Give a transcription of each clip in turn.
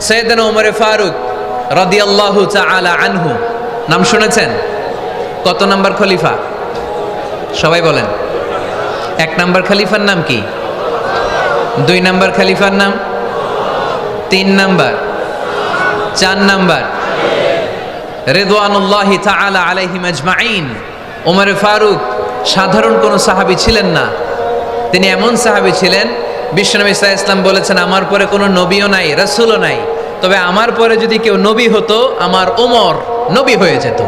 সৈয়দান ওমরে ফারুক রদি রদিয়াল্লাহু আলা আনহু। নাম শুনেছেন? কত নাম্বার খলিফা? সবাই বলেন। এক নাম্বার খলিফার নাম কি? দুই নাম্বার খলিফার নাম? তিন নাম্বার। চার নাম্বার। রেদওয়ানুল্লাহি তাআলা আলাইহিম আজমাইন ওমর ফারুক সাধারণ কোনো সাহাবী ছিলেন না। তিনি এমন সাহাবী ছিলেন বিশ্বনবী ইসা ইসলাম বলেছেন, আমার পরে কোনো নবীও নাই, রাসূলও নাই। তবে আমার পরে যদি কেউ নবী হতো, আমার ওমর নবী হয়ে যেত।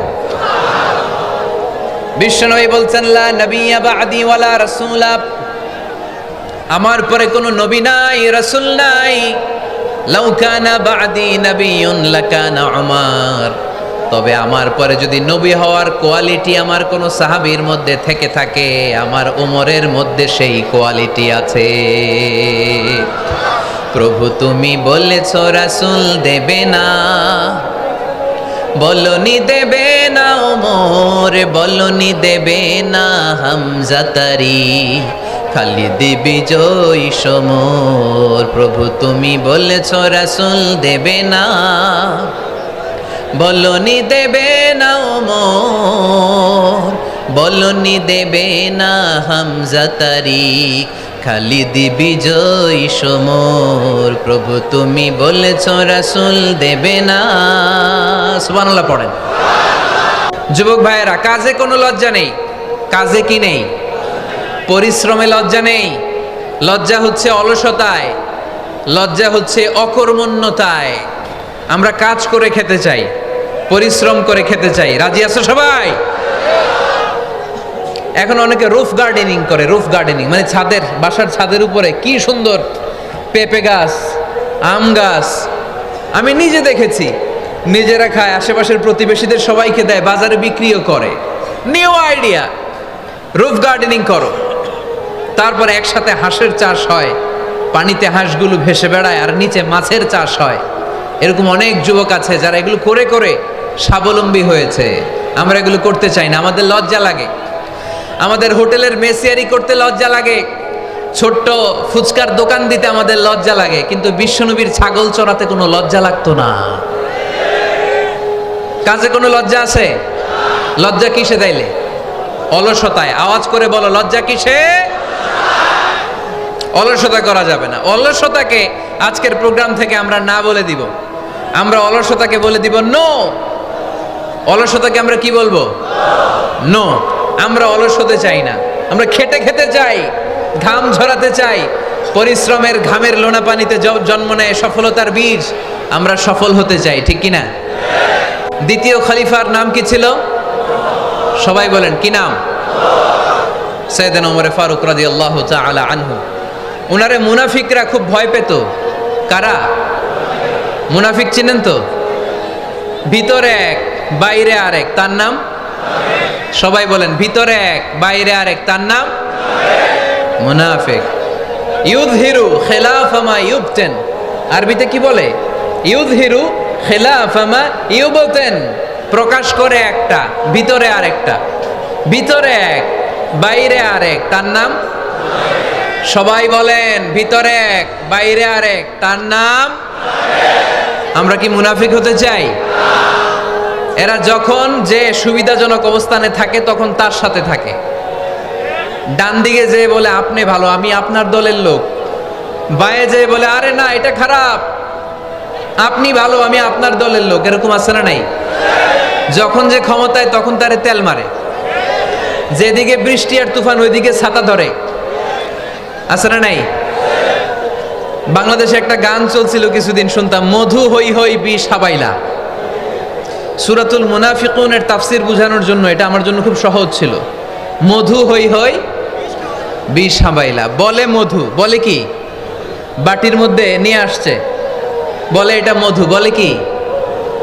বিশ্বনবী বলছেন, লা নবিয়্যা বাদি ওয়ালা রাসূলা। আমার পরে কোনো নবী নাই, রাসূল নাই। লাউ কানা বাদি নবিয়ুন লাকানা উমার। তবে আমার পরে যদি নবী হওয়ার কোয়ালিটি আমার কোনো সাহাবির মধ্যে থেকে থাকে, আমার উমরের মধ্যে সেই কোয়ালিটি আছে। প্রভু তুমি বলেছ, রাসুল দেবে না। বলনি দেবে না ওমর বলনি দেবে না হামজাতারি খালি দিবি জয় সমর। প্রভু তুমি বলেছ, রাসুল দেবে না। বলনি দেবে না ওমর, বলনি দেবে না হামজাতারি খালি দিবি জয় সমর। প্রভু তুমি বলেছ রাসুল দেবে না। সুবহানাল্লাহ পড়েন। যুবক ভাইয়েরা, কাজে কোনো লজ্জা নেই। কাজে কি নেই? পরিশ্রমে লজ্জা নেই। লজ্জা হচ্ছে অলসতায়। লজ্জা হচ্ছে অকর্মণ্যতায়। আমরা কাজ করে খেতে চাই। পরিশ্রম করে খেতে চাই। রাজি আছো সবাই? এখন অনেকে রুফ গার্ডেনিং করে, রুফ গার্ডেনিং মানে ছাদের, বাসার ছাদের উপরে কি সুন্দর পেঁপে গাছ, আম গাছ। আমি নিজে দেখেছি, নিজেরা খায়, আশেপাশের প্রতিবেশীদের সবাইকে দেয়, বাজারে বিক্রিও করে। নিউ আইডিয়া রুফ গার্ডেনিং করো। তারপরে একসাথে হাঁসের চাষ হয়, পানিতে হাঁসগুলো ভেসে বেড়ায় আর নিচে মাছের চাষ হয়। এরকম অনেক যুবক আছে যারা এগুলো করে করে স্বাবলম্বী হয়েছে। আমরা এগুলো করতে চাই না, আমাদের লজ্জা লাগে। আমাদের হোটেলের মেসিয়ারি করতে লজ্জা লাগে। ছোট্ট ফুচকার দোকান দিতে আমাদের লজ্জা লাগে, কিন্তু বিশ্বনবীর ছাগল চড়াতে কোনো লজ্জা লাগতো না। কাজে কোনো লজ্জা আছে? লজ্জা কিসে তাইলে? অলসতায়। আওয়াজ করে বলো, লজ্জা কিসে? অলসতা করা যাবে না। অলসতাকে আজকের প্রোগ্রাম থেকে আমরা না বলে দিব। আমরা অলসতাকে বলে দিব নো অলসতাকে আমরা কি বলব? নো আমরা অলস হতে চাই না। আমরা খেটে খেতে চাই, ঘাম ঝরাতে চাই, পরিশ্রমের ঘামের লোনা পানিতে জন্ম নেয় সফলতার বীজ, আমরা সফল হতে চাই, ঠিক কি না? দ্বিতীয় খলিফার নাম কি ছিল? সবাই বলেন, কি নাম? সৈয়দান ওমরে ফারুক রাজি আল্লাহ আলা আনহু। উনারে মুনাফিকরা খুব ভয় পেত। কারা? মুনাফিক চিনেন তো? ভিতরে এক বাইরে আরেক, তার নাম? সবাই বলেন, ভিতরে এক, বাইরে আরেক, তার নাম? মুনাফিক। ইউদহিরু খেলাফামা ইউবতেন। আরবিতে কি বলে? ইউদহিরু খেলাফামা ইউবতেন। প্রকাশ করে একটা, ভিতরে আরেকটা। ভিতরে এক, বাইরে আরেক, তার নাম? সবাই বলেন, ভিতরে এক, বাইরে আরেক, তার নাম? আমরা কি মুনাফিক হতে চাই? এরা যখন যে সুবিধাজনক অবস্থানে থাকে, তখন তার সাথে থাকে। ডান দিকে যে বলে, আপনি ভালো, আমি আপনার দলের লোক। বায়ে যে বলে, আরে না, এটা খারাপ। আপনি ভালো, আমি আপনার দলের লোক। এরকম আছে না নাই? যখন যে ক্ষমতায়, তখন তারে তেল মারে। যেদিকে বৃষ্টি আর তুফান, ওইদিকে ছাতা ধরে। আছে না নাই? বাংলাদেশে একটা গান চলছিল কিছুদিন শুনতাম, মধু হই হই বিষ হাবাইলা। সুরাতুল মুনাফিকুনের তাফসির বোঝানোর জন্য, এটা আমার জন্য খুব সহজ ছিল। মধু হই হই, বিষ হাবাইলা বলে মধু, বলে কি? বাটির মধ্যে নিয়ে আসছে। বলে এটা মধু, বলে কি?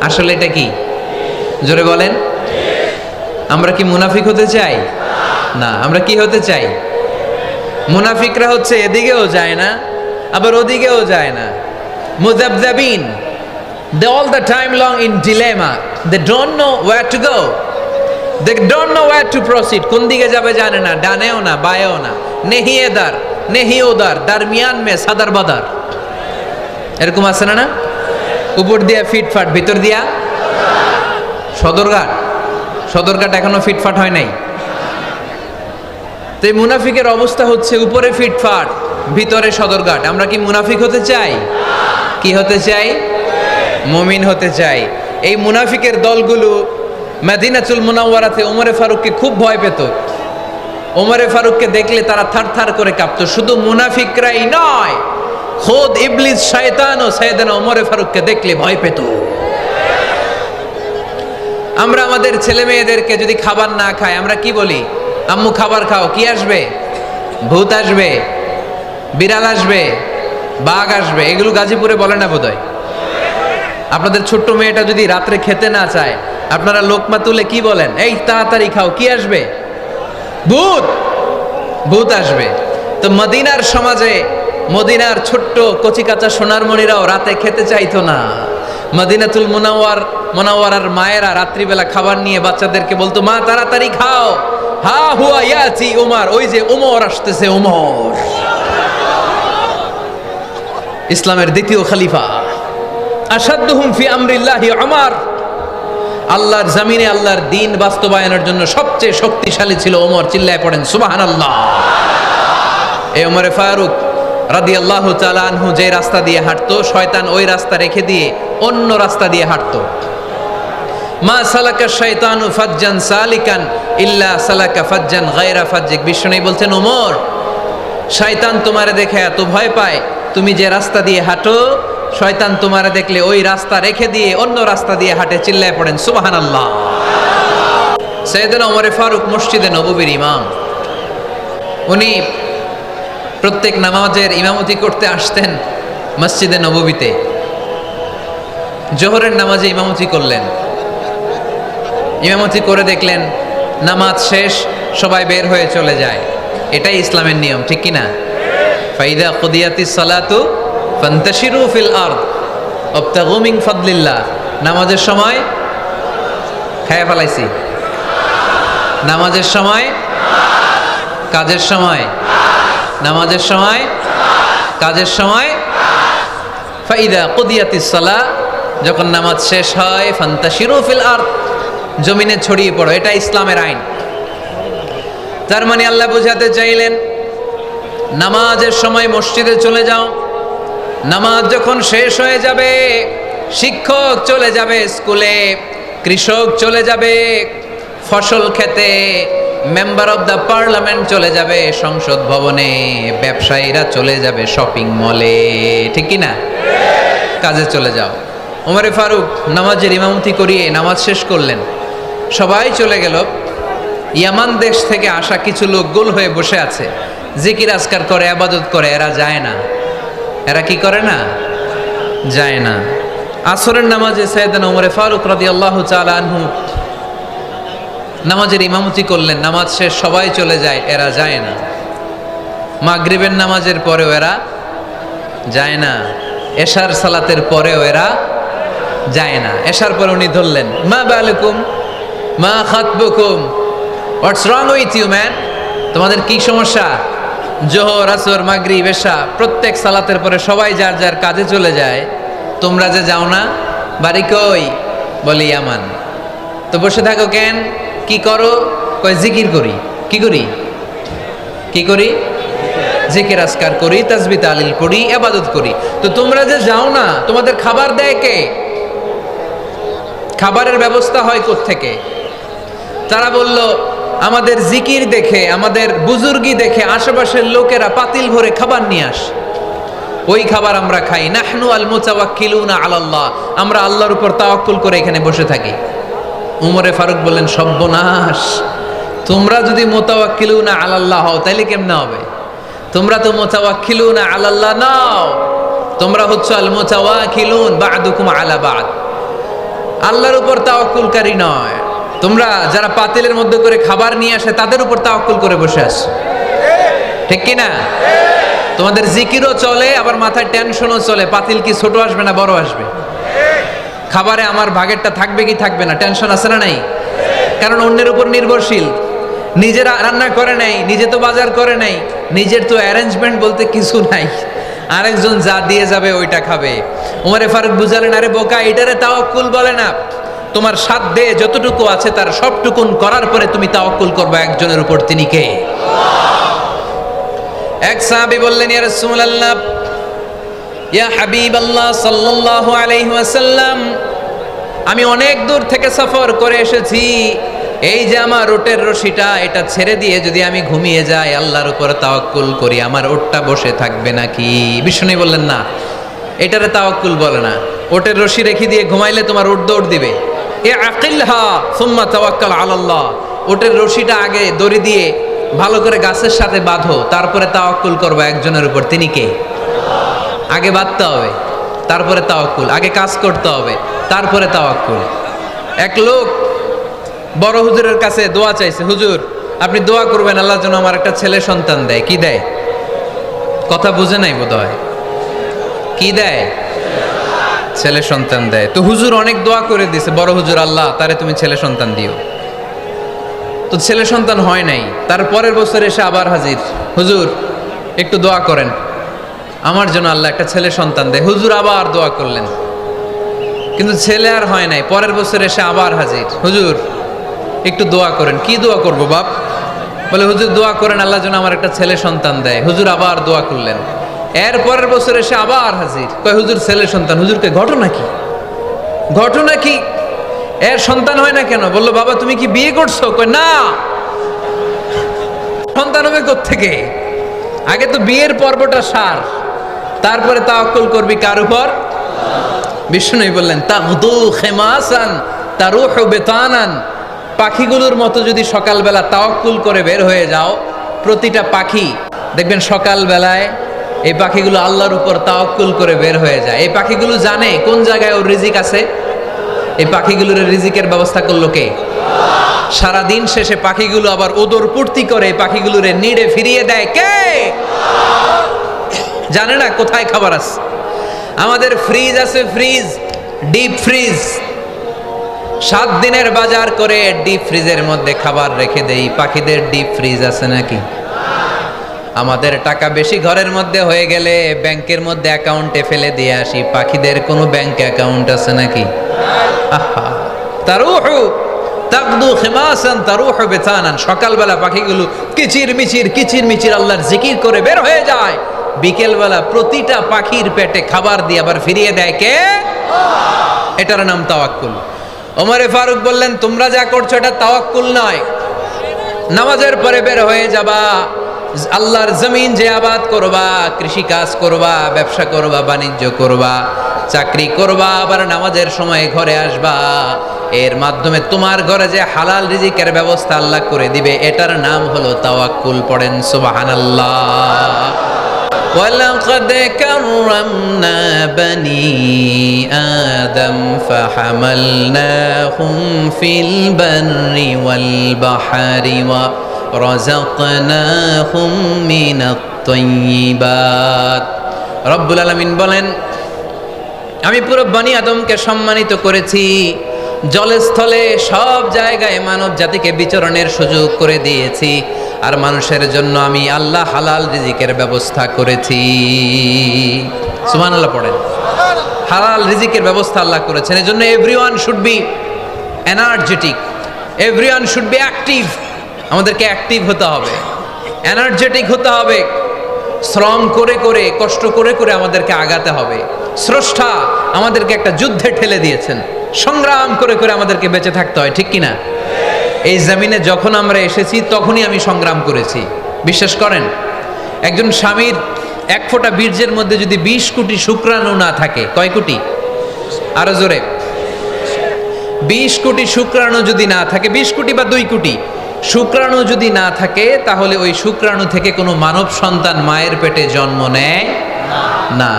আসলে এটা কি? জোরে বলেন। আমরা কি মুনাফিক হতে চাই? না, আমরা কি হতে চাই? মুনাফিকরা হচ্ছে এদিকেও যায় না, আবার ওদিকেও যায় না। মুজাবজাবিন, they all the time long in dilemma they don't know where to go. They don't know where to proceed. কোন দিকে যাবে জানে না, ডানেও না, বায়েও না। নেহি এদার নেহি ওদার দারমিয়ান মে, সাদার বাদার। এরকম আছে না না? উপর দিয়া ফিটফাট, ভিতর দিয়া সদরঘাট। সদরঘাট এখনও ফিটফাট হয় নাই। তো এই মুনাফিকের অবস্থা হচ্ছে উপরে ফিটফাট, ভিতরে সদরঘাট। আমরা কি মুনাফিক হতে চাই? কি হতে চাই? মমিন হতে চাই। এই মুনাফিকের দলগুলো মাদিনাতুল মুনাওয়ারাতে ওমরে ফারুককে খুব ভয় পেত। ওমরে ফারুককে দেখলে তারা থার থার করে কাঁপতো। শুধু মুনাফিকরাই নয়, খোদ ইবলিস শয়তান ও সৈয়দানা ওমরে ফারুককে দেখলে ভয় পেত। আমরা আমাদের ছেলে মেয়েদেরকে যদি খাবার না খাই, আমরা কি বলি? আম্মু, খাবার খাও, কি আসবে? ভূত আসবে, বিড়াল আসবে, বাঘ আসবে, এগুলো গাজীপুরে বলে না বোধহয়? আপনাদের ছোট্ট মেয়েটা যদি রাত্রে খেতে না চায়, আপনারা লোকমা তুলে কি বলেন? এই, তাড়াতাড়ি খাও, কি আসবে? ভূত! ভূত আসবে। তো মদিনার সমাজে, মদিনার ছোট্ট কচিকাচা সোনারমণিরাও রাতে খেতে চাইতো না। মদিনাতুল মোনাওয়ার, মোনাওয়ারার মায়েরা রাত্রিবেলা খাবার নিয়ে বাচ্চাদেরকে বলতো, মা, তাড়াতাড়ি খাও। হা হুয়া ইয়াচি ওমর ওই যে ওমর আসতেছে ওমর ইসলামের দ্বিতীয় খলিফা। আসাদুহুম ফি আমরিল্লাহি আমার আল্লাহর জামিনে আল্লাহর দিন বাস্তবায়নের জন্য সবচেয়ে শক্তিশালী ছিল ওমর, চিল্লায় পড়েন সুবাহান আল্লাহ এ ওমরে ফারুক রাদি আল্লাহ আনহু যে রাস্তা দিয়ে হাঁটতো, শয়তান ওই রাস্তা রেখে দিয়ে অন্য রাস্তা দিয়ে হাঁটতো। মা সালাকা শয়তানু ফাজ্জান সালিকান ইল্লা সালাকা ফাজ্জান গায়রা ফাজ্জিক। বিষ্ণু বলছেন, ওমর, শয়তান তোমারে দেখে এত ভয় পায়, তুমি যে রাস্তা দিয়ে হাঁটো শয়তান তোমারে দেখলে ওই রাস্তা রেখে দিয়ে অন্য রাস্তা দিয়ে হাঁটে চিল্লায় পড়েন সুবাহান আল্লাহ সৈয়দিন ওমরে ফারুক মসজিদে নববীর ইমাম। উনি প্রত্যেক নামাজের ইমামতি করতে আসতেন মসজিদে নববীতে। জোহরের নামাজে ইমামতি করলেন। ইমামতি করে দেখলেন নামাজ শেষ, সবাই বের হয়ে চলে যায়। এটাই ইসলামের নিয়ম, ঠিক কি না ফাইদা কুদিয়াতি সালাতু ফান্তাশিরু ফিল আরদ, অবতাগু মিন ফাদলিল্লাহ। নামাজের সময় খায়া ফেলাইছি। নামাজের সময় কাজের সময় নামাজের সময় কাজের সময় ফাইদা কুদিয়াতি সালা, যখন নামাজ শেষ হয়, ফান্তাশিরু ফিল আরদ, জমিনে ছড়িয়ে পড়ো, এটা ইসলামের আইন। তার মানে আল্লাহ বুঝাতে চাইলেন, নামাজের সময় মসজিদে চলে যাও নামাজ যখন শেষ হয়ে যাবে, শিক্ষক চলে যাবে স্কুলে, কৃষক চলে যাবে, ফসল খেতে মেম্বার অব দ্য পার্লামেন্ট চলে যাবে, সংসদ ভবনে, ব্যবসায়ীরা চলে যাবে শপিং মলে ঠিক না? কাজে চলে যাও। ওমরে ফারুক নামাজের ইমামতি করিয়ে নামাজ শেষ করলেন। সবাই চলে গেল। ইয়ামান দেশ থেকে আসা কিছু লোক গোল হয়ে বসে আছে। জিকির আজকার করে, আবাদত করে, এরা যায় না। এরা কি করে না? যায় না। আসরের নামাজে সৈয়দান ওমরে ফারুক রাদি আল্লাহ আনহু নামাজের ইমামতি করলেন, নামাজ শেষ, সবাই চলে যায়, এরা যায় না। মাগরিবের নামাজের পরেও এরা যায় না। এশার সালাতের পরেও এরা যায় না। এশার পরে উনি ধরলেন, মা বালুকুম? মা খাতবুকুম? What's wrong with you man তোমাদের কি সমস্যা? জোহর, আসর মাগরি বেশা প্রত্যেক সালাতের পরে সবাই যার যার কাজে চলে যায়, তোমরা যে যাও না, বাড়ি কই? বলি আমান তো বসে থাকো কেন? কি করো? কয়, জিকির করি। কি করি? কি করি? জিকির আসকার করি, তাজবি তালিল করি এবাদত করি। তো তোমরা যে যাও না, তোমাদের খাবার দেয় কে? খাবারের ব্যবস্থা হয় থেকে তারা বলল আমাদের জিকির দেখে, আমাদের বুজুর্গি দেখে, আশেপাশের লোকেরা পাতিল ভরে খাবার নিয়ে আসে। ওই খাবার আমরা খাই। নাহনু আল মুতাওয়াক্কিলুনা আলাল্লাহ। আমরা আল্লাহর উপর তাওয়াক্কুল করে এখানে বসে থাকি। উমরে ফারুক বললেন সব্যনাশ তোমরা যদি মোতাওয়াক্কিলুনা আলাল্লাহ হও, তাইলে কেমনে হবে? তোমরা তো মোতাওয়াক্কিলুনা আলাল্লাহ নাও। তোমরা হচ্ছে আল মোতাওয়াকিলুন বাদুকুম আলা বাদ। আল্লাহর উপর তাওয়াক্কুলকারী নয়। তোমরা যারা পাতিলের মধ্যে করে খাবার নিয়ে আসে, তাদের উপর তাওয়াক্কুল করে বসে আস ঠিক কি না তোমাদের জিকিরও চলে, আবার মাথায় টেনশনও চলে। পাতিল কি ছোট আসবে না বড় আসবে? খাবারে আমার ভাগেরটা থাকবে কি থাকবে না? টেনশন আছে না নাই? কারণ অন্যের উপর নির্ভরশীল। নিজেরা রান্না করে নাই, নিজে তো বাজার করে নাই, নিজের তো অ্যারেঞ্জমেন্ট বলতে কিছু নাই। আরেকজন যা দিয়ে যাবে, ওইটা খাবে। উমারে ফারুক বুঝালেন, আরে বোকা, এটারে তাওয়াক্কুল বলে না। তোমার সাধ্যে যতটুকু আছে তার সবটুকুন করার পরে তুমি তাওয়াক্কুল করবে একজনের উপর। তিনি কে? এক সাহাবী বললেন, ইয়া রাসূলুল্লাহ, ইয়া হাবিবাল্লাহ সাল্লাল্লাহু আলাইহি ওয়াসাল্লাম, আমি অনেক দূর থেকে সফর করে এসেছি। এই যে আমার ওটের রশিটা, এটা ছেড়ে দিয়ে যদি আমি ঘুমিয়ে যাই, আল্লাহর উপর তাওয়াক্কুল করি, আমার ওটটা বসে থাকবে নাকি? বিষ্ণু বললেন, না, এটারে তাওয়াক্কুল বলে না। ওটের রশি রেখে দিয়ে ঘুমাইলে তোমার ওট দৌড় দিবে। এ আকিলহা সুম্মা তাওয়াক্কাল আলাল্লাহ। ওটের রশিটা আগে দড়ি দিয়ে ভালো করে গাছের সাথে বাঁধো, তারপরে তাওয়াক্কুল করব একজনের উপর। তিনি কে? আগে বাঁধতে হবে, তারপরে তাওয়াক্কুল, আগে কাজ করতে হবে, তারপরে তাওয়াক্কুল। এক লোক বড় হুজুরের কাছে দোয়া চাইছে, হুজুর, আপনি দোয়া করবেন, আল্লাহ যেন আমার একটা ছেলে সন্তান দেয়। কি দেয়? কথা বুঝে নাই বোধ হয় কি দেয়? ছেলে সন্তান দেয়। তো হুজুর অনেক দোয়া করে দিছে, বড় হুজুর আল্লাহ, তারে তুমি ছেলে সন্তান দিও। তো ছেলে সন্তান হয় নাই, তার পরের বছর এসে আবার হাজির। হুজুর, একটু দোয়া করেন। আমার জন্য আল্লাহ একটা ছেলে সন্তান দেয়। হুজুর আবার দোয়া করলেন। কিন্তু ছেলে আর হয় নাই, পরের বছর এসে আবার হাজির। হুজুর, একটু দোয়া করেন। কি দোয়া করব বাপ? বলে, হুজুর দোয়া করেন, আল্লাহ যেন আমার একটা ছেলে সন্তান দেয়। হুজুর আবার দোয়া করলেন। এর পরের বছর এসে আবার হাজির। কয়, হুজুর ছেলে সন্তান হুজুরকে ঘটনা কি? ঘটনা কি? এর সন্তান হয় না কেন? বলল, বাবা, তুমি কি বিয়ে করছ? কয়, না। সন্তান হবে থেকে আগে তো বিয়ের পর্বটা সার। তারপরে তাওয়াক্কুল করবি কার উপর? বিষ্ণুই বললেন তাগদু খেমাসান, তারুহ বেতানান। পাখিগুলোর মতো যদি সকালবেলা তাওয়াক্কুল করে বের হয়ে যাও, প্রতিটা পাখি, দেখবেন সকালবেলায় এই পাখিগুলো আল্লাহর উপর তাওয়াক্কুল করে বের হয়ে যায়। এই পাখিগুলো জানে কোন জায়গায় ওর রিজিক আছে? এই পাখিগুলোর রিজিকের ব্যবস্থা করল কে? সারাদিন শেষে পাখিগুলো আবার ওদর পূর্তি করে পাখিগুলোরে নিড়ে ফিরিয়ে দেয়। কে? জানে না কোথায় খাবার আছে? আমাদের ফ্রিজ আছে ফ্রিজ ডিপ ফ্রিজ সাত দিনের বাজার করে ডিপ ফ্রিজের মধ্যে খাবার রেখে দেই। পাখিদের ডিপ ফ্রিজ আছে নাকি? আমাদের টাকা বেশি ঘরের মধ্যে হয়ে গেলে ব্যাংকের মধ্যে অ্যাকাউন্টে ফেলে দিয়ে আসি। পাখিদের কোনো ব্যাংক অ্যাকাউন্ট আছে নাকি? তারুহু, তাকদু খিমাসান, তারুহু বেতানান। সকালবেলা পাখিগুলো কিচির মিচির কিচির মিচির আল্লাহর জিকির করে বের হয়ে যায়। বিকেলবেলা প্রতিটা পাখির পেটে খাবার দিয়ে আবার ফিরিয়ে দেয় কে? এটার নাম তাওয়াক্কুল। ওমরে ফারুক বললেন, তোমরা যা করছ এটা তাওয়াক্কুল নয়। নামাজের পরে বের হয়ে যাবা। আল্লাহর জমিন যে আবাদ করবা কৃষি কাজ করবা ব্যবসা করবা বাণিজ্য করবা চাকরি করবা আবার নামাজের সময় ঘরে আসবা এর মাধ্যমে তোমার ঘরে যে হালাল রিজিকের ব্যবস্থা আল্লাহ করে দিবে এটার নাম হলো তাওয়াক্কুল পড়েন সুবহানাল্লাহ ولقد كرمنا بني آدم فحملناهم في البر والبحر রাযাকনাহুম মিনাত তাইয়্যিবাত রব্বুল আলামিন বলেন, আমি পুরো বনি আদমকে সম্মানিত করেছি, জলস্থলে সব জায়গায় মানব জাতিকে বিচরণের সুযোগ করে দিয়েছি, আর মানুষের জন্য আমি আল্লাহ হালাল রিজিকের ব্যবস্থা করেছি। সুমান আল্লাহ পড়েন। হালাল রিজিকের ব্যবস্থা আল্লাহ করেছেন। এজন্য everyone should be energetic everyone should be active আমাদেরকে অ্যাক্টিভ হতে হবে এনার্জেটিক হতে হবে, শ্রম করে করে, কষ্ট করে করে আমাদেরকে আগাতে হবে। স্রষ্টা আমাদেরকে একটা যুদ্ধে ঠেলে দিয়েছেন, সংগ্রাম করে করে আমাদেরকে বেঁচে থাকতে হয়, ঠিক কিনা? এই জমিনে যখন আমরা এসেছি, তখনই আমি সংগ্রাম করেছি। বিশ্বাস করেন, একজন স্বামীর এক ফোঁটা বীর্যের মধ্যে যদি বিশ কোটি শুক্রাণু না থাকে, কয় কোটি? আরও জোরে। বিশ কোটি শুক্রাণু যদি না থাকে, বিশ কোটি বা দুই কোটি শুক্রাণু যদি না থাকে, তাহলে ওই শুক্রাণু থেকে কোনো মানব সন্তান মায়ের পেটে জন্ম নেয় না।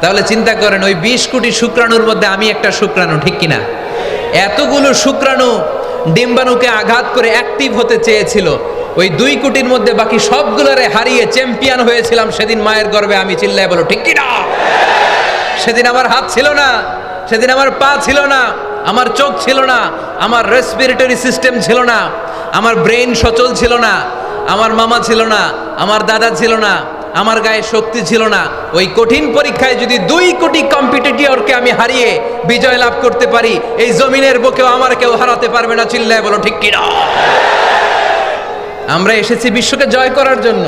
তাহলে চিন্তা করেন, ওই বিশ কোটি শুক্রাণুর মধ্যে আমি একটা শুক্রাণু, ঠিক কিনা? এতগুলো শুক্রাণু ডিম্বাণুকে আঘাত করে অ্যাক্টিভ হতে চেয়েছিল। ওই দুই কোটির মধ্যে বাকি সবগুলোরে হারিয়ে চ্যাম্পিয়ন হয়েছিলাম সেদিন মায়ের গর্বে, আমি চিল্লায় বলো, ঠিক কিনা? সেদিন আমার হাত ছিল না, সেদিন আমার পা ছিল না। আমার চোখ ছিল না, আমার রেসপিরেটরি সিস্টেম ছিল না, আমার ব্রেন সচল ছিল না, আমার মামা ছিল না, আমার দাদা ছিল না, আমার গায়ে শক্তি ছিল না। ওই কঠিন পরীক্ষায় যদি দুই কোটি কম্পিটিটরকে আমি হারিয়ে বিজয় লাভ করতে পারি, এই জমিনের বুকেও আমার কেউ হারাতে পারবে না, চিল্লায় বলো, ঠিক কি কিনা? আমরা এসেছি বিশ্বকে জয় করার জন্য।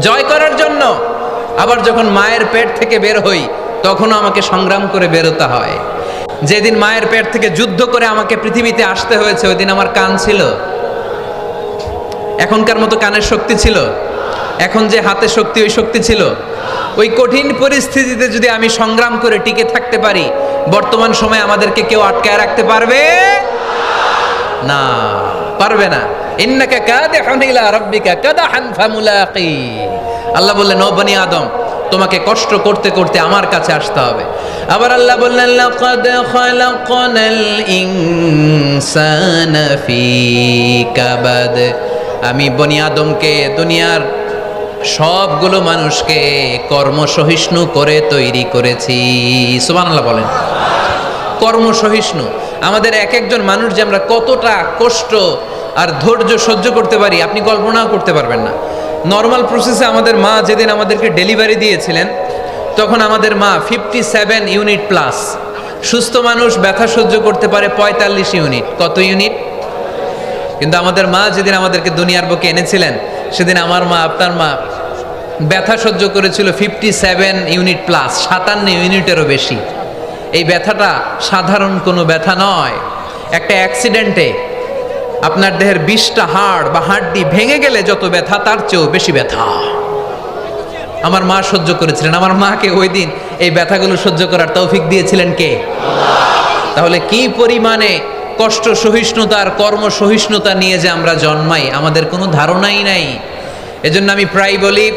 জয় করার জন্য। আবার যখন মায়ের পেট থেকে বের হই, তখনও আমাকে সংগ্রাম করে বেরোতে হয়। যেদিন মায়ের পেট থেকে যুদ্ধ করে আমাকে পৃথিবীতে আসতে হয়েছে, ওই দিন আমার কান ছিল। এখনকার মতো কানের শক্তি ছিল। এখন যে হাতে শক্তি, ওই শক্তি ছিল। ওই কঠিন পরিস্থিতিতে যদি আমি সংগ্রাম করে টিকে থাকতে পারি, বর্তমান সময়ে আমাদেরকে কেউ আটকায় রাখতে পারবে? না পারবে না। ইন্নাকা কাদিহুন ইলা রাব্বিকা কাদাহান ফামুলাকি। আল্লাহ বললেন, ও বনি আদম তোমাকে কষ্ট করতে করতে আমার কাছে আসতে হবে। আবার আল্লাহ বললেন আমি বনি আদমকে, দুনিয়ার সবগুলো মানুষকে কর্মসহিষ্ণু করে তৈরি করেছি। সুবহানাল্লাহ বলেন। কর্মসহিষ্ণু। আমাদের এক একজন মানুষ যে আমরা কতটা কষ্ট আর ধৈর্য সহ্য করতে পারি, আপনি কল্পনাও করতে পারবেন না। নর্মাল প্রসেসে আমাদের মা যেদিন আমাদেরকে ডেলিভারি দিয়েছিলেন, তখন আমাদের মা ফিফটি সেভেন ইউনিট প্লাস সুস্থ মানুষ, ব্যথা সহ্য করতে পারে পঁয়তাল্লিশ ইউনিট কত ইউনিট কিন্তু আমাদের মা যেদিন আমাদেরকে দুনিয়ার বুকে এনেছিলেন, সেদিন আমার মা, আপনার মা ব্যথা সহ্য করেছিল ফিফটি সেভেন ইউনিট প্লাস সাতান্ন ইউনিটেরও বেশি। এই ব্যথাটা সাধারণ কোনো ব্যথা নয়। একটা অ্যাক্সিডেন্টে আপনার দেহের বিশটা হাড় বা হাড্ডি ভেঙে গেলে যত ব্যথা, তার চেয়েও বেশি ব্যথা। আমার মা সহ্য করেছিলেন। আমার মাকে ওই দিন এই ব্যথাগুলো সহ্য করার তৌফিক দিয়েছিলেন কে? তাহলে কি পরিমাণে কষ্ট সহিষ্ণুতার কর্ম সহিষ্ণুতা নিয়ে যে আমরা জন্মাই, আমাদের কোনো ধারণাই নাই। এজন্য আমি প্রায় বলি,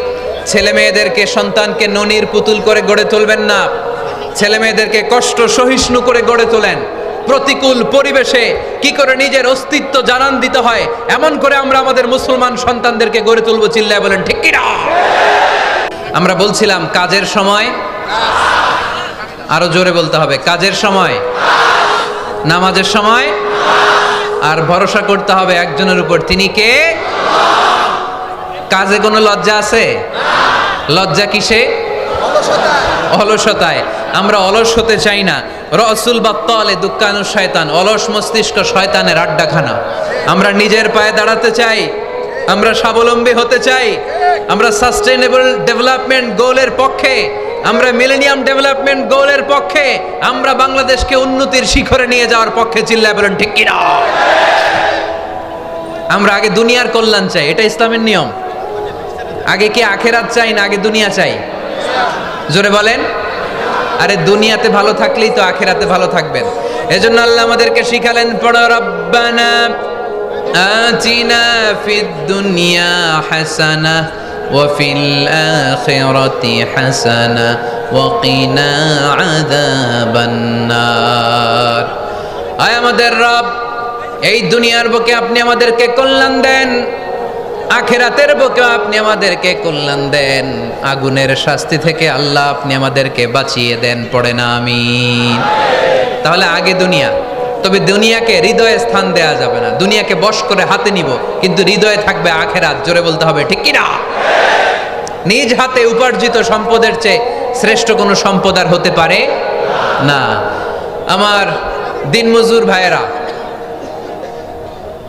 ছেলে মেয়েদেরকে, সন্তানকে ননির পুতুল করে গড়ে তুলবেন না। ছেলে মেয়েদেরকে কষ্ট, সহিষ্ণু করে গড়ে তোলেন। প্রতিকূল পরিবেশে কি করে নিজের অস্তিত্ব জানান দিতে হয়, এমন করে আমরা আমাদের মুসলমান সন্তানদেরকে গড়ে তুলবো চিল্লায় বলেন, ঠিক কিনা? আমরা বলছিলাম, কাজের সময় আরও জোরে বলতে হবে, কাজের সময়, নামাজের সময়, আর ভরসা করতে হবে একজনের উপর। তিনি কে? কাজে কোনো লজ্জা আছে? লজ্জা কিসে? অলসতায়। আমরা অলস হতে চাই না। রসুল বা তলে দুঃখানু শয়তান, অলস মস্তিষ্ক শয়তানের আড্ডাখানা। আমরা নিজের পায়ে দাঁড়াতে চাই, আমরা স্বাবলম্বী হতে চাই, আমরা সাস্টেনেবল ডেভেলপমেন্ট গোলের পক্ষে, আমরা মিলেনিয়াম ডেভেলপমেন্ট গোলের পক্ষে, আমরা বাংলাদেশকে উন্নতির শিখরে নিয়ে যাওয়ার পক্ষে চিল্লায় বলেন, ঠিক কিনা? আমরা আগে দুনিয়ার কল্যাণ চাই, এটা ইসলামের নিয়ম। আগে কি আখেরাত চাই না আগে দুনিয়া চাই? জোরে বলেন। আরে দুনিয়াতে ভালো থাকলেই তো আখেরাতে ভালো থাকবেন এজন্য আল্লাহ আমাদেরকে শিখালেন পড়ো রব্বানা আতিনা ফিদ দুনিয়া হাসানা وفي الآخرة حسنة وقنا عذاب النار আয় আমাদের রব এই দুনিয়ার বুকে আপনি আমাদেরকে কল্যাণ দেন আখেরাতের বুকে আপনি আমাদেরকে কল্যাণ দেন। আগুনের শাস্তি থেকে আল্লাহ আপনি আমাদেরকে বাঁচিয়ে দেন, পড়ে না আমি তাহলে আগে দুনিয়া। তবে দুনিয়াকে হৃদয়ে স্থান দেয়া যাবে না। দুনিয়াকে বশ করে হাতে নিব, কিন্তু হৃদয়ে থাকবে আখেরাত। জোরে বলতে হবে, ঠিক কিনা? নিজ হাতে উপার্জিত সম্পদের চেয়ে শ্রেষ্ঠ কোনো সম্পদ আর হতে পারে না। আমার দিনমজুর ভাইয়েরা,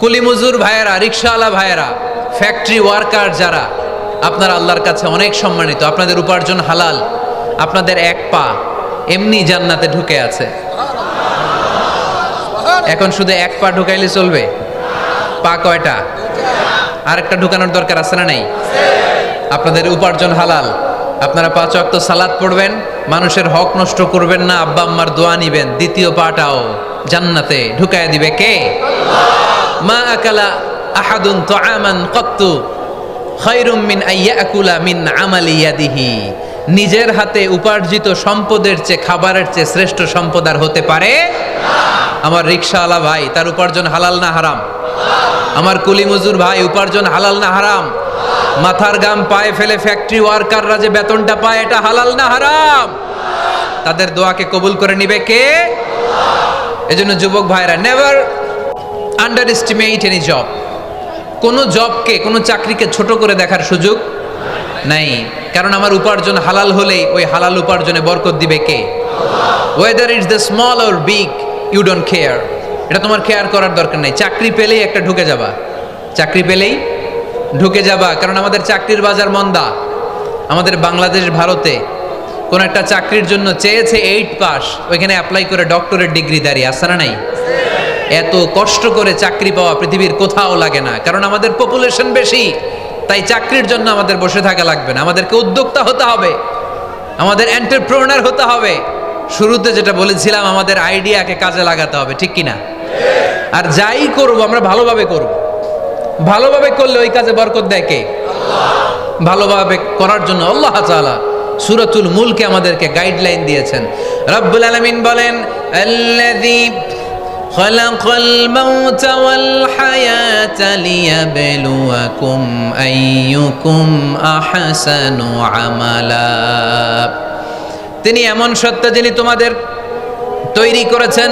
কুলিমজুর ভাইয়েরা রিক্সাওয়ালা ভাইয়েরা ফ্যাক্টরি ওয়ার্কার যারা, আপনারা আল্লাহর কাছে অনেক সম্মানিত। আপনাদের উপার্জন হালাল, আপনাদের এক পা এমনি জান্নাতে ঢুকে আছে। এখন শুধু এক পা ঢুকাইলে চলবে? পা কয়টা? আরেকটা ঢুকানোর দরকার আছে না নাই? আপনাদের উপার্জন হালাল, আপনারা পাঁচ অক্ত সালাদ পড়বেন, মানুষের হক নষ্ট করবেন না, আব্বা আম্মার দোয়া নিবেন, দ্বিতীয় পাটাও জান্নাতে ঢুকায় দিবে কে? মা আকালা আহাদুন খায়রুম মিন আইয়াকুলা মিন আমালি ইয়াদিহি। নিজের হাতে উপার্জিত সম্পদের চেয়ে খাবারের চেয়ে শ্রেষ্ঠ সম্পদ আর হতে পারে আমার রিক্সাওয়ালা ভাই, তার উপার্জন হালাল না হারাম? আমার কুলি মজুর ভাই, উপার্জন হালাল না হারাম? মাথার গাম পায়ে ফেলে ফ্যাক্টরি ওয়ার্কাররা যে বেতনটা পায়, এটা হালাল না হারাম? তাদের দোয়াকে কবুল করে নিবে কে? এজন্য যুবক ভাইরা never underestimate any job কোনো জবকে, কোনো চাকরিকে ছোট করে দেখার সুযোগ নাই। কারণ আমার উপার্জন হালাল হলেই ওই হালাল উপার্জনে বরকত দিবে কে? Whether it's the small or big you don't care এটা তোমার কেয়ার করার দরকার নেই। চাকরি পেলেই একটা ঢুকে যাবা। চাকরি পেলেই ঢুকে যাবা। কারণ আমাদের চাকরির বাজার মন্দা। আমাদের বাংলাদেশ, ভারতে কোন একটা চাকরির জন্য চেয়েছে এইট পাস ওইখানে অ্যাপ্লাই করে ডক্টরের ডিগ্রি দাঁড়িয়ে। আসে না নাই? এত কষ্ট করে চাকরি পাওয়া পৃথিবীর কোথাও লাগে না। কারণ আমাদের পপুলেশন বেশি, তাই চাকরির জন্য আমাদের বসে থাকা লাগবে না। আমাদেরকে উদ্যোক্তা হতে হবে, আমাদের এন্টারপ্রেনার হতে হবে। শুরুতে যেটা বলেছিলাম, আমাদের আইডিয়াকে কাজে লাগাতে হবে, ঠিক কিনা? আর যাই করব আমরা ভালোভাবে করব। ভালোভাবে করলে ওই কাজে বরকত কে? ভালোভাবে করার জন্য আল্লাহ তাআলা সূরাতুল মুলকে আমাদেরকে গাইডলাইন দিয়েছেন। রব্বুল আলামিন বলেন خلق الموت والحياة ليبلوكم أيكم أحسن عملا তিনি এমন সত্য যিনি তোমাদের তৈরি করেছেন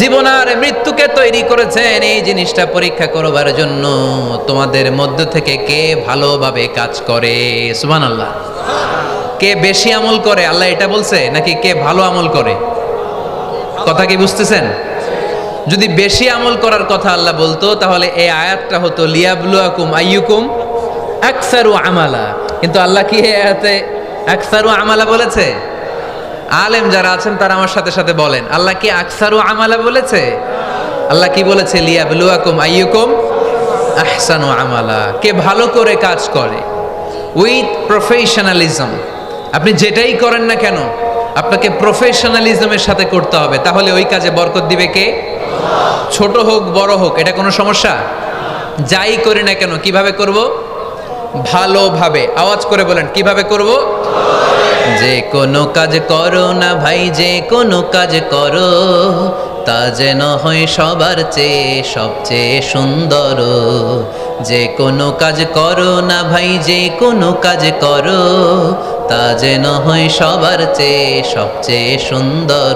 জীবন আর মৃত্যুকে তৈরি করেছেন এই জিনিসটা পরীক্ষা করবার জন্য তোমাদের মধ্য থেকে কে ভালোভাবে কাজ করে সুবান আল্লাহ কে বেশি আমল করে আল্লাহ এটা বলছে নাকি কে ভালো আমল করে কথা কি বুঝতেছেন যদি বেশি আমল করার কথা আল্লাহ বলতো, তাহলে এই আয়াতটা হতো, লিয়াবলুয়াকুম আইয়ুকুম আকসারু আমালা। কিন্তু আল্লাহ কি আয়াতে আকসারু আমালা বলেছে? আলেম যারা আছেন, তারা আমার সাথে সাথে বলেন, আল্লাহ কি আকসারু আমালা বলেছে? আল্লাহ কি বলেছে? লিয়াবলুয়াকুম আইয়ুকুম আহসানু আমালা। কে ভালো করে কাজ করে, উইথ প্রফেশনালিজম। আপনি যেটাই করেন না কেন, আপনাকে প্রফেশনালিজমের সাথে করতে হবে। তাহলে ওই কাজে বরকত দিবে কে? ছোট হোক, বড় হোক, এটা কোনো সমস্যা? যাই করি না কেন, কীভাবে করব? ভালোভাবে। আওয়াজ করে বলেন, কীভাবে করব? যে কোনো কাজ করো না ভাই, যে কোনো কাজ করো, তা যেন হয় সবার চেয়ে সবচেয়ে সুন্দর। যে কোনো কাজ করো না ভাই, যে কোনো কাজ করো, তা যেন হয় সবার চেয়ে সবচেয়ে সুন্দর।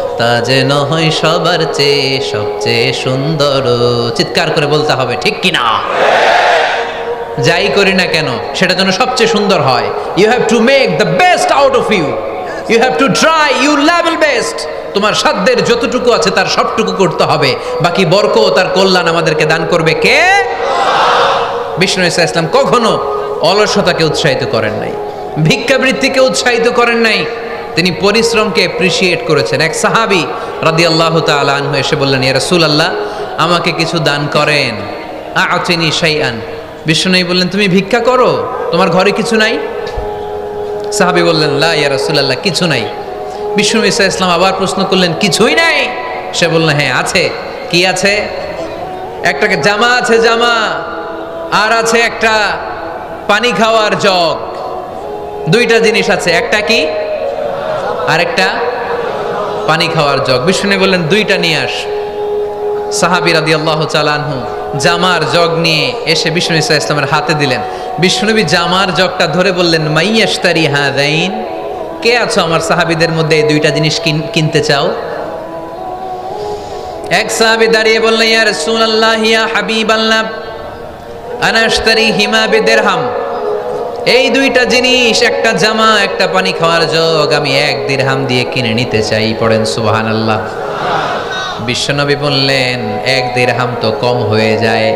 তা যেন হয় সবার চেয়ে সবচেয়ে সুন্দর। চিৎকার করে বলতে হবে, ঠিক কিনা যাই করি না কেন, সেটা যেন সবচেয়ে সুন্দর হয়। You have to make the best out of you you have to try you level best তোমার সাধ্যের যতটুকু আছে তার সবটুকু করতে হবে। বাকি বরক তার কল্যাণ আমাদেরকে দান করবে কে? বিষ্ণু ইসা ইসলাম কখনো অলসতাকে উৎসাহিত করেন নাই, ভিক্ষাবৃত্তিকে উৎসাহিত করেন নাই তিনি পরিশ্রমকে অ্যাপ্রিসিয়েট করেছেন। এক সাহাবি রাদি আল্লাহ তালু এসে বললেন, ইয়া রাসূল আল্লাহ আমাকে কিছু দান করেন। আচিনি শাইআন। বিষ্ণু বললেন, তুমি ভিক্ষা করো? তোমার ঘরে কিছু নাই? সাহাবি বললেন, লা, ইয়া রসুল আল্লাহ কিছু নাই। বিষ্ণু ইসা ইসলাম আবার প্রশ্ন করলেন, কিছুই নাই? সে বললেন হ্যাঁ আছে। কি আছে? একটা জামা আছে, জামা। আর আছে একটা পানি খাওয়ার জগ। দুইটা জিনিস আছে। একটা কি? আরেকটা পানি খাওয়ার জগ। বিষ্ণু বললেন, দুইটা নিয়ে আস। সাহাবি রাদি আল্লাহ চালানহু জামার জগ নিয়ে এসে বিষ্ণু ইসা ইসলামের হাতে দিলেন। বিষ্ণুনবী জামার জগটা ধরে বললেন মাইয়াস্তারি হাদাইন, কে আছো আমার সাহাবিদের মধ্যে এই দুইটা জিনিস কিন- কিনতে চাও? এক সাহাবি দাঁড়িয়ে বললেন, ইয়া রাসূলুল্লাহ, ইয়া হাবিবাল্লাহ, আনাশতারি হিমা বিদিরহাম। এই দুইটা জিনিস, একটা জামা, একটা পানি খাওয়ার জগ আমি এক দিরহাম দিয়ে কিনে নিতে চাই, পড়েন সুবাহান আল্লাহ বিশ্বনবী বললেন, এক দেড়হাম তো কম হয়ে যায়।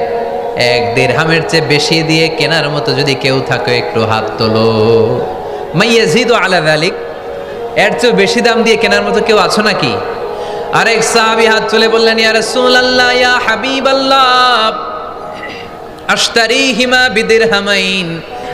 এক দেড়হামের চেয়ে বেশি দিয়ে কেনার মতো যদি কেউ থাকে, একটু হাত তোলো। মাইয়াজিদ আলা আলিক এর চেয়ে বেশি দাম দিয়ে কেনার মতো কেউ আছো নাকি? আরেক সাহাবি হাত তুলে বললেন, ইয়া রাসূলুল্লাহ, ইয়া হাবিবাল্লাহ আশতারি হিমা বিদিরহামাইন।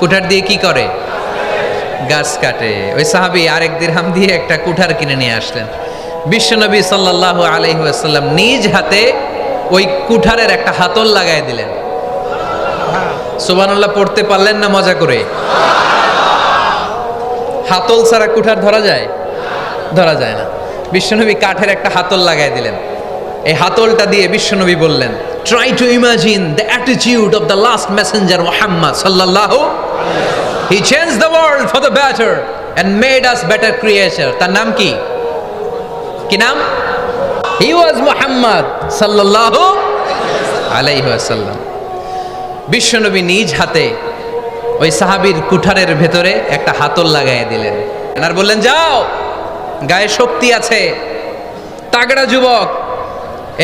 কুঠার দিয়ে কি করে? গাছ কাটে। ওই সাহাবি আরেক দিরহাম দিয়ে একটা কুঠার কিনে নিয়ে আসলেন। বিশ্বনবী সাল্লাহ আলহিহাসাল্লাম নিজ হাতে ওই কুঠারের একটা হাতল লাগাই দিলেন। সুবানুল্লাহ পড়তে পারলেন না মজা করে? হাতল ছাড়া কুঠার ধরা যায়? ধরা যায় না। বিশ্বনবী কাঠের একটা হাতল লাগাই দিলেন। এই হাতলটা দিয়ে বিশ্বনবী বললেন try to imagine the attitude of the last messenger Mohammad সাল্লাল্লাহু he change the world for the better and made us better creature তার নাম কি? কি নাম? হি ওয়াজ মোহাম্মদ সাল্লাল্লাহু আলাইহি ওয়াসাল্লাম। বিশ্বনবী নিজ হাতে ওই সাহাবীর কুঠারের ভেতরে একটা হাতল লাগাই দিলেন। আর বললেন, যাও, গায়ে শক্তি আছে। তাগড়া যুবক,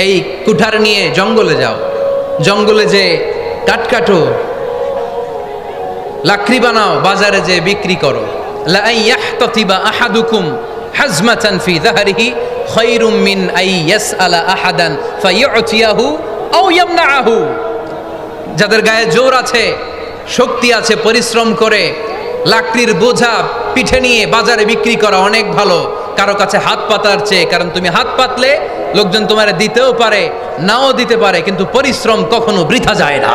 এই কুঠার নিয়ে জঙ্গলে যাও। জঙ্গলে যে কাঠ কাটো লাকড়ি বানাও, বাজারে যে বিক্রি করো। আহাদুকুম হাজমাতান ফি যাহরিহি খায়রুম মিন আই ইয়াসআলা আহাদান ফায়ুতিয়াহু আও ইয়ামনাহু যাদের গায়ে জোর আছে, শক্তি আছে, পরিশ্রম করে, লাকড়ির বোঝা পিঠে নিয়ে বাজারে বিক্রি করা অনেক ভালো। কারও কাছে হাত পাতার চেয়ে, কারণ তুমি হাত পাতলে লোকজন তোমার দিতেও পারে, নাও দিতে পারে, কিন্তু পরিশ্রম কখনো বৃথা যায় না।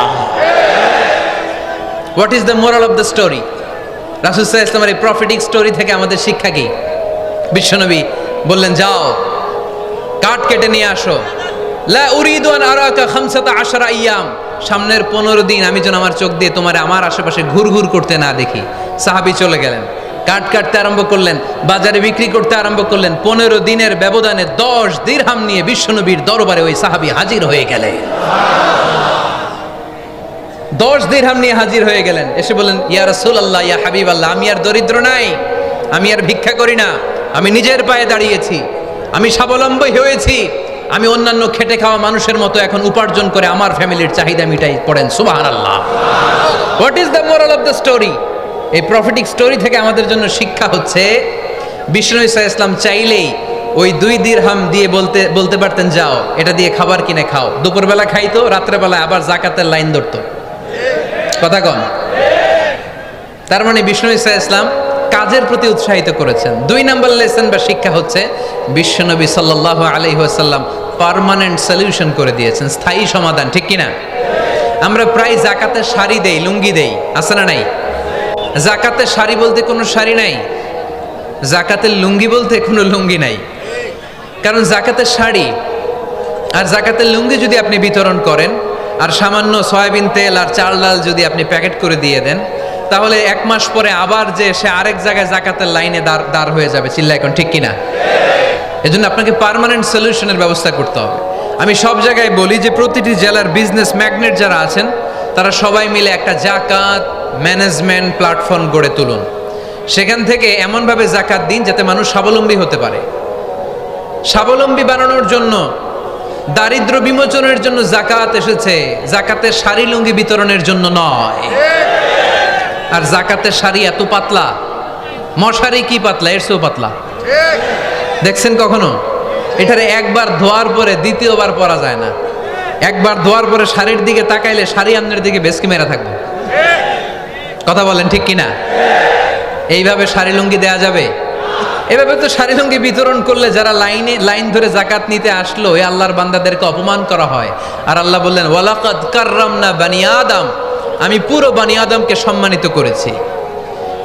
What is the moral of the story রাসুসাহ ইসলামের এই প্রফিটিক স্টোরি থেকে আমাদের শিক্ষা কি? বিশ্বনবী বললেন, যাও, কাঠ কেটে নিয়ে আসো। লা উরিদু আন আরাকা আশারা ইয়াম সামনের পনেরো দিন আমি যেন আমার চোখ দিয়ে তোমার আমার আশেপাশে ঘুরঘুর করতে না দেখি। সাহাবি চলে গেলেন। কাঠ কাটতে আরম্ভ করলেন, বাজারে বিক্রি করতে আরম্ভ করলেন। পনেরো দিনের ব্যবধানে দশ দিরহাম নিয়ে বিশ্বনবীর দরবারে ওই সাহাবি হাজির হয়ে গেলেন। দশ দিরহাম নিয়ে হাজির হয়ে গেলেন। এসে বলেন ইয়া রাসূল আল্লাহ ইয়া হাবিব আল্লাহ আমি আর দরিদ্র নাই। আমি আর ভিক্ষা করি না। আমি নিজের পায়ে দাঁড়িয়েছি। আমি স্বাবলম্বী হয়েছি। আমি অন্যান্য খেটে খাওয়া মানুষের মতো এখন উপার্জন করে আমার ফ্যামিলির চাহিদা মিটাই পড়েন। সুবাহান আল্লাহ what is the moral of the story এই প্রফিটিক স্টোরি থেকে আমাদের জন্য শিক্ষা হচ্ছে, বিষ্ণু ইসা ইসলাম চাইলেই ওই দুই দিরহাম দিয়ে বলতে বলতে পারতেন, যাও, এটা দিয়ে খাবার কিনে খাও। দুপুরবেলা খাইতো, রাত্রেবেলায় আবার জাকাতের লাইন ধরতো। কথা কন। তার মানে বিষ্ণু ইসা ইসলাম কাজের প্রতি উৎসাহিত করেছেন। দুই নাম্বার লেসন বা শিক্ষা হচ্ছে বিশ্বনবী সাল্লাহ আলহি আসাল্লাম পারমানেন্ট সলিউশন করে দিয়েছেন, স্থায়ী সমাধান, ঠিক কিনা? আমরা প্রায় জাকাতে শাড়ি দেই, লুঙ্গি দেই, আছে না নাই? জাকাতের শাড়ি বলতে কোনো শাড়ি নাই? জাকাতের লুঙ্গি বলতে কোনো লুঙ্গি নাই। কারণ জাকাতের শাড়ি আর জাকাতের লুঙ্গি যদি আপনি বিতরণ করেন আর সামান্য সয়াবিন তেল আর চাল ডাল যদি আপনি প্যাকেট করে দিয়ে দেন, তাহলে এক মাস পরে আবার যে সে আরেক জায়গায় জাকাতের লাইনে দাঁড় দাঁড় হয়ে যাবে চিল্লা এখন ঠিক কিনা? এজন্য আপনাকে পার্মানেন্ট সলিউশনের ব্যবস্থা করতে হবে। আমি সব জায়গায় বলি যে প্রতিটি জেলার বিজনেস ম্যাগনেট যারা আছেন, তারা সবাই মিলে একটা জাকাত ম্যানেজমেন্ট প্ল্যাটফর্ম গড়ে তুলুন। সেখান থেকে এমনভাবে জাকাত দিন যাতে মানুষ স্বাবলম্বী হতে পারে। স্বাবলম্বী বানানোর জন্য দারিদ্র বিমোচনের জন্য জাকাত এসেছে। জাকাতের শাড়ি লুঙ্গি বিতরণের জন্য নয়। আর জাকাতের শাড়ি এত পাতলা। মশারি কি পাতলা? এর পাতলা। দেখছেন কখনো? এটারে একবার ধোয়ার পরে দ্বিতীয়বার পরা যায় না। একবার ধোয়ার পরে শাড়ির দিকে তাকাইলে শাড়ি আমনের দিকে বেসকি মেরা থাকবে। কথা বলেন ঠিক কিনা? এইভাবে শাড়ি লুঙ্গি দেয়া যাবে? এভাবে তো শাড়ি লুঙ্গি বিতরণ করলে যারা লাইনে, লাইন ধরে জাকাত নিতে আসলো এই আল্লাহর বান্দাদেরকে অপমান করা হয়। আর আল্লাহ বললেন, ওয়ালাকাদ কাররামনা বানি আদম। আমি পুরো বানি আদমকে সম্মানিত করেছি।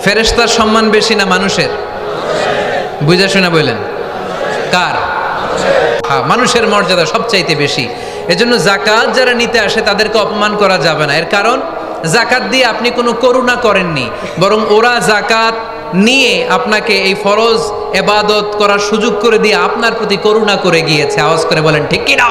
ফেরেশতার সম্মান বেশি না মানুষের? বুঝে শুনে বললেন। কার? হ্যাঁ মানুষের মর্যাদা সবচাইতে বেশি। এজন্য জাকাত যারা নিতে আসে, তাদেরকে অপমান করা যাবে না। এর কারণ জাকাত দিয়ে আপনি কোনো করুণা করেননি, বরং ওরা জাকাত নিয়ে আপনাকে এই ফরজ এবাদত করার সুযোগ করে দিয়ে আপনার প্রতি করুণা করে গিয়েছে। আওয়াজ করে বলেন, ঠিক কিনা?